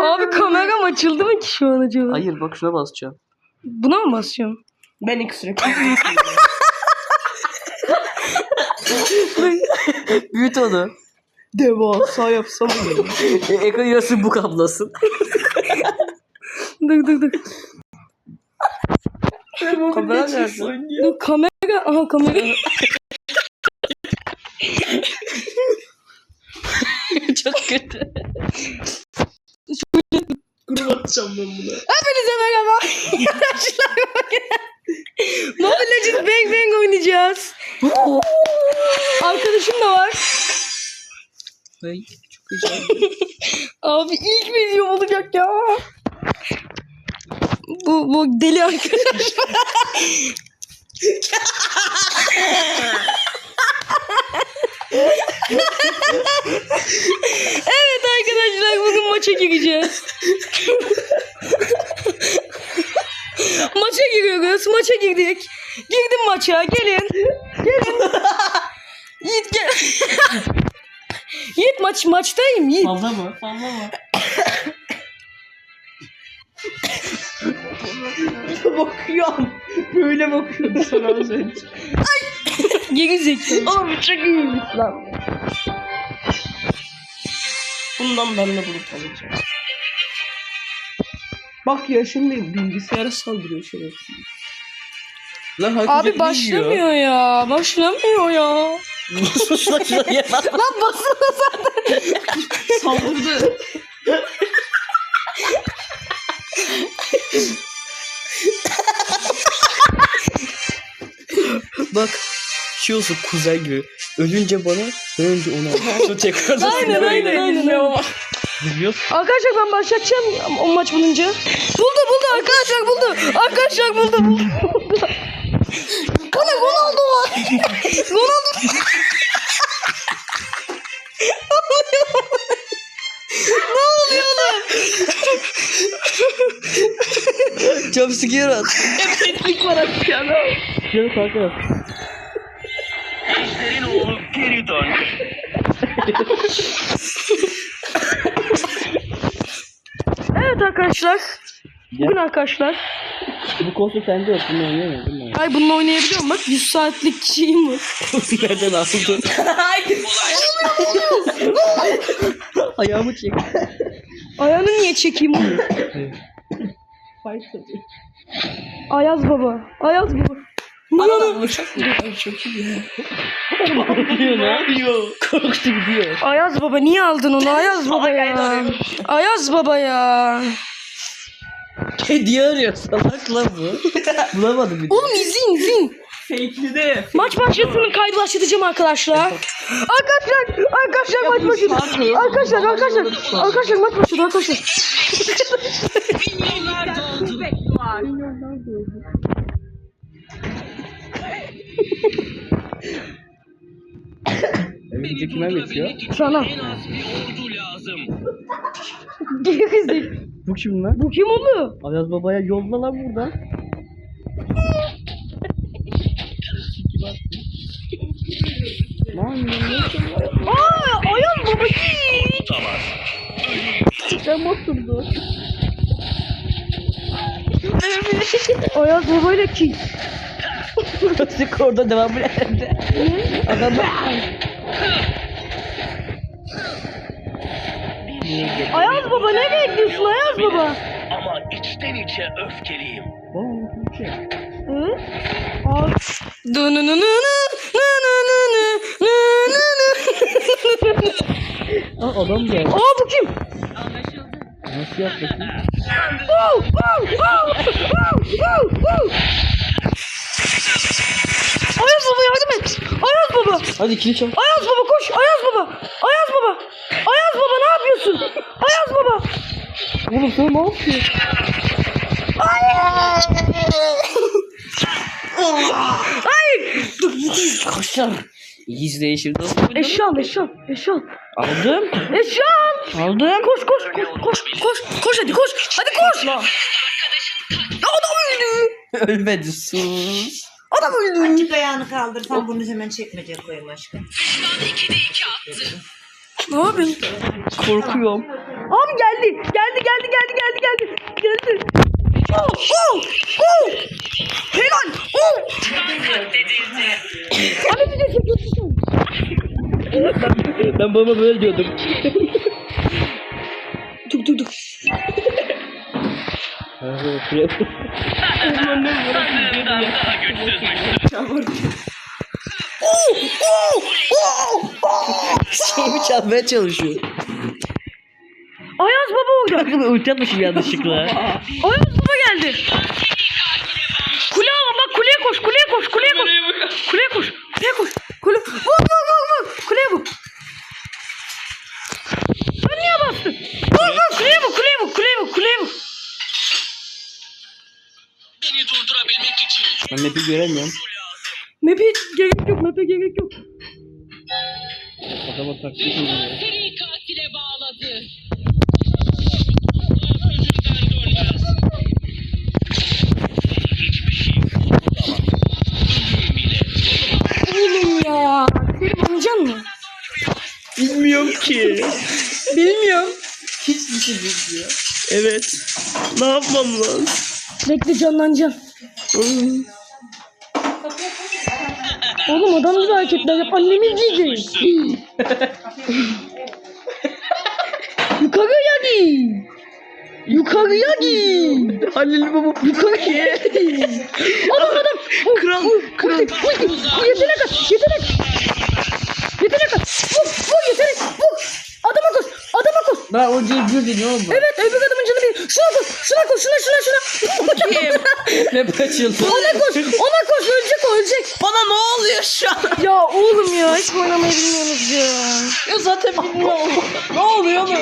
Abi kameram açıldı mı ki şu an acaba? Hayır bak şuna basacağım. Buna mı basıyorum? Ben ekstra Büyüt onu. devasa yapsam olur. Ekran yarısı bu kablasın. Dur dur dur. Kamera nerede? Dur kamera. Aha kamera. Çok kötü. Grup atacağım ben buna. Hepinize merhaba. Arkadaşlar. Mobile Legends Bang Bang oynayacağız. Arkadaşım da var. Ay, çok güzel. Abi ilk videom olacak ya. Bu, bu deli arkadaş. evet arkadaşlar bugün maça gireceğiz. maça giriyoruz. Maça girdik. Girdim maça. Gelin. Gelin. Yiğit gel. Yiğit maç maçtayım Yiğit. Fazla mı? Fazla mı? Bakıyorum. Böyle bakıyordu sana az önce. Geri zekalı. Abi çok iyiymiş lan. Bundan ben de bulup alacağım. Bak ya şimdi bilgisayara saldırıyor şerefsiz. Lan Abi başlamıyor ya. Başlamıyor ya. Şuna ye lan. Lan basın. Saldırdı. Bak. Şey olsun kuzen gibi. Ölünce bana, önce ona. Sonra tekrar da Aynen aynen aynen. aynen. Biliyorsun. Arkadaşlar ben başlatacağım o maç bulunca. Buldu buldu arkadaşlar buldu. Arkadaşlar buldu buldu. buldu. Bu ne Ronaldo var. Ronaldo. ne oluyor lan? Jumpscare at. Teknik var aşağıda. Gel kanka. Geri dön. Evet arkadaşlar. Bugün arkadaşlar. Bu konsol sende yok. Bunu oynayamıyor değil mi? Ay bununla oynayabiliyorum bak 100 saatlik şeyim var. Nereden aldın? Ayağımı çek. Ayağını niye çekeyim oğlum? Fight atıyor. Ayaz baba. Ayaz baba. Ne lan? Ay çok iyi ya. Gidiyor lan. Korktu gidiyor. Ayaz baba niye aldın onu Ayaz baba ya? Ayaz baba ya. Kedi arıyor salak lan bu. Bulamadım bir de. Oğlum izleyin izleyin. Fake'li de. Maç başlasın kaydı başlatacağım arkadaşlar. Arkadaşlar arkadaşlar maç başladı. Arkadaşlar arkadaşlar arkadaşlar maç başladı arkadaşlar. Önce kime geçiyor? Sana. En az bir ordu lazım. Geri Bu kim lan? Bu kim oldu? Ayaz babaya yolla lan buradan. Lan ne Aa Ayaz baba. Tamam. Sen oturdu. Ayaz babayla ki. Sık orada devamı nerede? Ayaz baba ne bekliyorsun Ayaz baba? Ama içten içe öfkeliyim. Hı? Aa. Adam geldi. Aa bu kim? Nasıl yaptın? Wow, wow, wow, wow, wow, wow. Ayaz baba yardım et. Ayaz baba. Hadi kilit çal. Ayaz baba koş. Ayaz baba. Ayaz baba. Ayaz baba yapıyorsun? Ayaz baba. Oğlum sen ne yapıyorsun? Hayır. Koşar. İyi izleyin şimdi. Eşyan, eşyan, eşyan. Aldım. Eşyan. Aldım. Koş, koş, koş, koş, koş, koş hadi koş. Hadi koş. Adam öldü. Ölmedi sus. Adam öldü. Açık ayağını kaldırsan bunu hemen çekmece koyayım aşkım. Ne yapıyorsun? Korkuyorum. Abi geldi. Geldi geldi geldi geldi geldi. Geldi. Oh, oh, oh. Helal. Oh. Abi bir de çekiyorsun. Ben babama böyle diyordum. Dur dur dur. Sandığımdan daha güçsüzmüşsün. Şeyimi çalmaya çalışıyor. Ayaz baba oldu. Bakın uçatmışım yanlışlıkla. Ayaz baba geldi. Kule ama bak kuleye koş kuleye koş kuleye koş. Kuleye koş. Kuleye koş. Kule. Vur vur vur vur. Kuleye vur. Ben niye bastın? Vur vur kuleye vur kuleye vur kuleye vur kuleye vur. Beni durdurabilmek için Ben map'i göremiyorum. Map'e gerek yok map'e gerek yok. Adama taktik ediyor. Seri katile bağladı. Oğlum ya. Seni bulacağım mı? Bilmiyorum ki. Bilmiyorum. Hiçbir şey bilmiyor. Evet. Ne yapmam lazım? Bekle canlanacağım. Oğlum adam gibi hareketler yap. Annemiz diyecek. Yukarıya git. Yukarıya git. Halil baba Yukarıya git. Adam adam. Kral, kral. Yetenek at. Yetenek. Yetenek at. Vur, vur yetenek. Vur. Adama koş. Adama koş. Ben o gördü ne oldu? Evet öbür adamın canı bir. Şuna koş. Şuna koş. Şuna şuna şuna. Kim? Map açıldı. Ona koş. Ona koş. Ölecek o ölecek. Bana ne oluyor şu an? Ya oğlum ya hiç oynamayı bilmiyorsunuz ya. Ya zaten bilmiyorum. ne oluyor mu?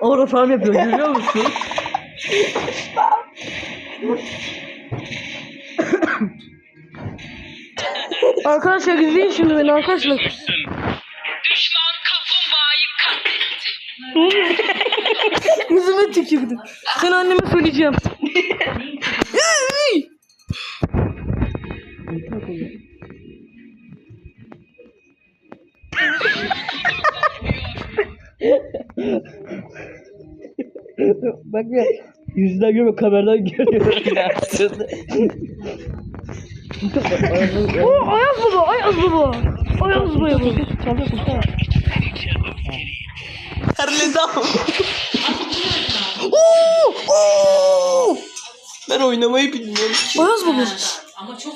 Orada farm yapıyor görüyor musun? Arkadaşlar izleyin şimdi beni arkadaşlar. Katletti. Yüzüme tükürdü. Sen anneme söyleyeceğim. Bak ya. Yüzünden görmüyor kameradan görüyorum. Aslında. Oo Ayaz baba Ayaz baba. Ayaz baba bu. Çaldı kursana. Terledi ama. Oo! Oo! Ben oynamayı bilmiyorum. Ayaz baba.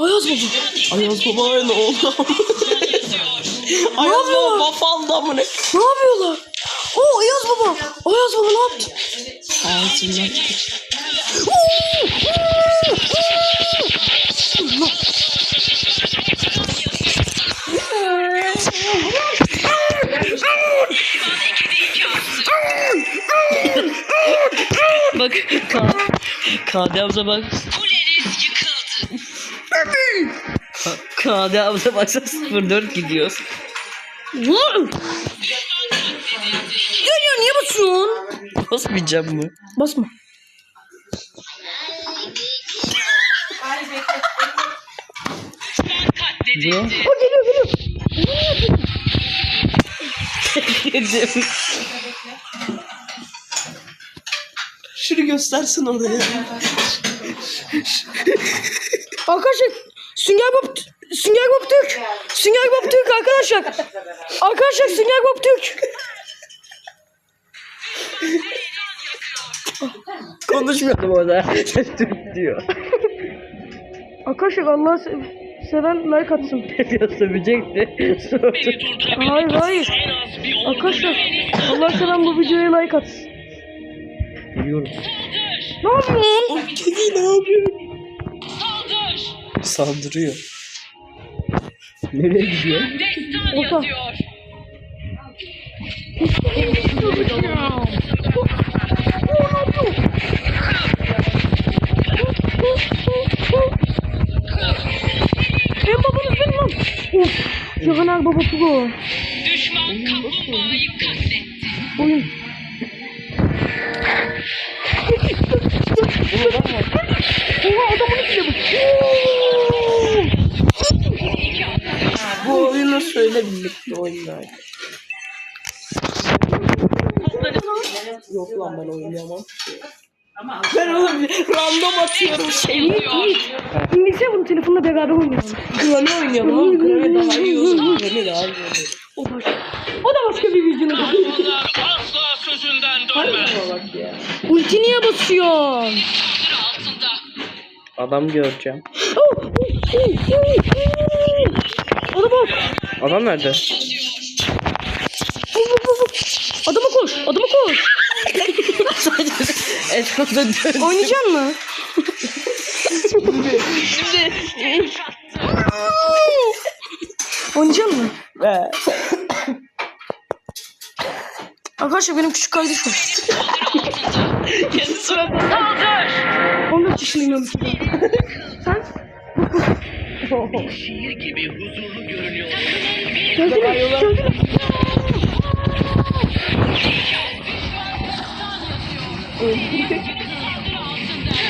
Ayaz baba. Ayaz baba ne oldu? Ayaz baba buff aldı amına. Ne yapıyorlar? Oo Ayaz baba. Ayaz baba ne yaptı? Ağzından. Bak Kade abla bak. Kuleniz yıkıldı. Kade abla baksa 0-4 gidiyor. Ya niye basıyorsun? Basmayacağım mı? Basma. Bu? O geliyor geliyor. Yedim. Şunu göstersin oraya. Arkadaşlar Sünger Bob Sünger Bob Türk. Sünger Bob Türk arkadaşlar. Arkadaşlar Sünger Bob Türk. Konuşmuyordum orada. Türk diyor. Arkadaşlar Allah'ı se- seven like atsın. Ya sövecekti. Hayır hayır. için en az bir ordu Arkadaşlar Allah seven bu videoya like atsın. Biliyorum. Ne yapıyorsun? Kedi ne yapıyor? Saldır. Saldırıyor. Nereye gidiyor? Destan yazıyor. En babanız benim lan. Of. Cahaner baba pro. Düşman kaplumbağayı katletti. Oyun. Oha adamın içine bak. Bu oyunu söyle birlikte oynar. Yok lan ben oynayamam. Ben oğlum random atıyorum şeyi. İngilizce bunu telefonla beraber oynayalım. Kremi oynayalım oğlum. Kremi daha iyi olur. Kremi daha iyi olur. O da, başka bir videonun. Şuna bak ya. Ulti niye basıyorsun? Adam göreceğim. Adama bak. Adam nerede? Adama koş. Adama koş. Etrafta dön. Oynayacaksın mı? Oynayacaksın mı? Arkadaşlar benim küçük kardeşim. kendi suratına. Saldır. 14 yaşındayım ben. Sen? Şiir gibi huzurlu görünüyor. Gördün mü? Gördün mü?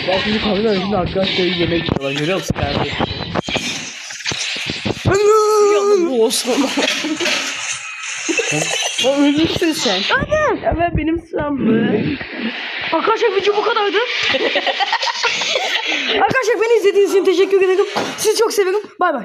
Bak şimdi kamera önünde arkadaşları yemek yiyorlar. Görüyor musun kardeşim? Ya bu olsun. O ölmüşsün sen. Ya ben benim sıram mı? Arkadaşlar video bu kadardı. Arkadaşlar beni izlediğiniz için teşekkür ederim. Sizi çok severim. Bay bay.